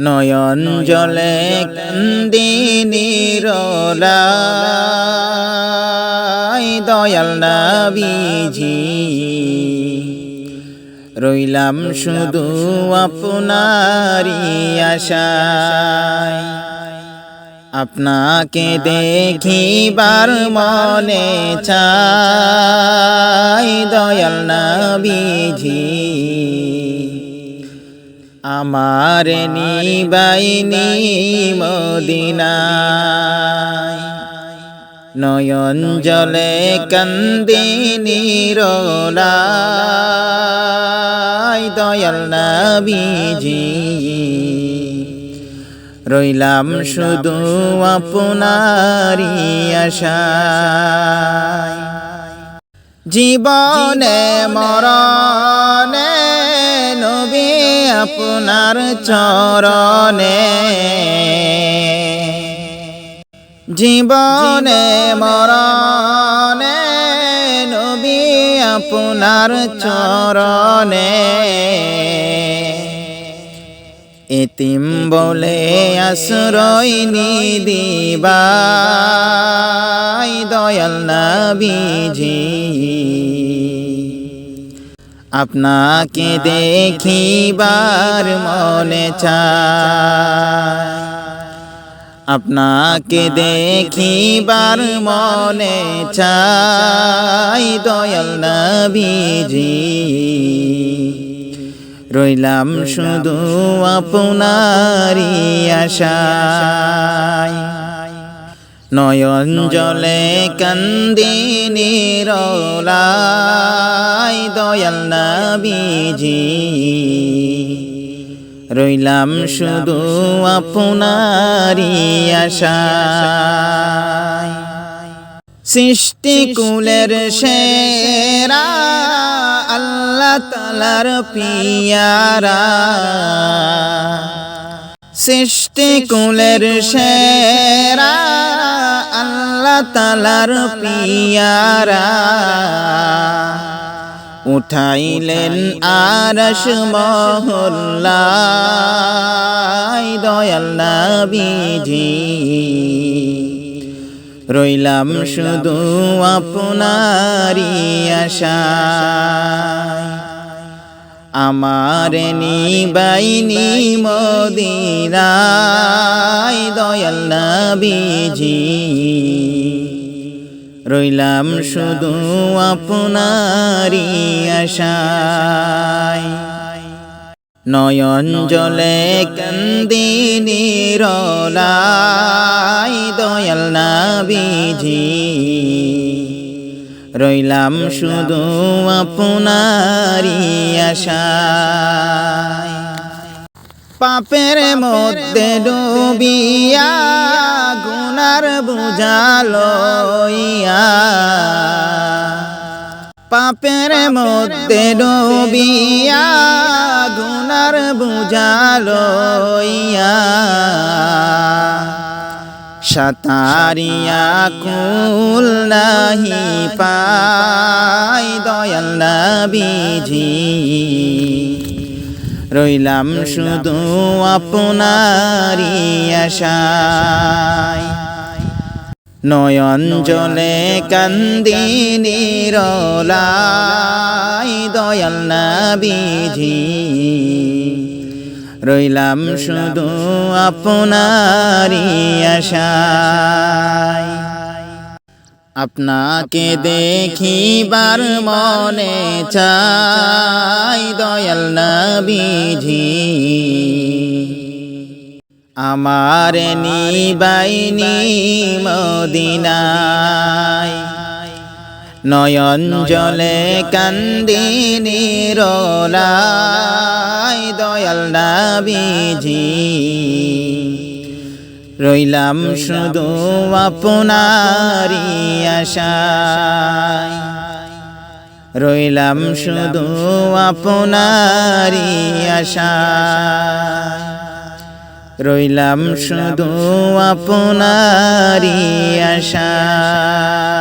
নয়ন জলে কান্দিনি রোলাই দয়াল নাবিজি। রইলাম শুধু আপনারি আশায়। আপনাকে দেখিবার মনে চাই। দয়াল নাবিজি। আমার নিবাইনি মদিনায়। নয়ন জলে কান্দিনি রোলাই দয়াল নাবিজি। রইলাম শুধু আপনারি আশায়। জীবনে মরণে আপনার চরণে। জীবনে মরণে নবী আপনার চরণে। এতিম বলে আশ্রয় নিদিবাই দয়াল নাবিজি। আপনাকে দেখিবার মনে চায় আপনাকে দেখিবার মনে চাই দয়াল নাবিজি। রইলাম শুধু আপনারি আশায়। নয়ন জলে কান্দিনি রোলাই দয়াল নাবিজি। রইলাম শুধু আপনারি আশায়। সৃষ্টি কুলের সেরা আল্লাহ তালার পিয়ারা। সৃষ্টি কুলের সেরা আল্লাহ তালার পিয়ারা উঠাইলেন আরশ মহল্লাই দয়াল নাবিজি। রইলাম শুধু আপনারি আশায়। আমার নিবাইনি মদিনায় দয়াল নাবিজি। রইলাম শুধু আপনারি আশায়। নয়ন জলে কান্দিনি রলাই দয়াল নাবিজি। রইলাম শুধু আপনারি আশায়। পাপের মধ্যে ডুবিয়া গুনার বুঝালইয়া পাপের মধ্যে ডুবিয়া গুনার বুঝালইয়া সাতারিয়া কুল নাহি পাই দয়াল নাবিজি। রইলাম শুধু আপনারি আশায়। নয়ন জলে কান্দিনি রলাই দয়াল নাবিজি। রইলাম শুধু আপনারি আশায়। আপনাকে দেখিবার মনে চাই দয়াল নাবিজি। আমার নিবাইনি মদিনায়। নয়ন জলে কান্দিনি রোলাই দয়াল নাবিজি। রইলাম শুধু আপনারি আশায়। রইলাম শুধু আপনারি আশায়। রইলাম শুধু আপনারি আশায়।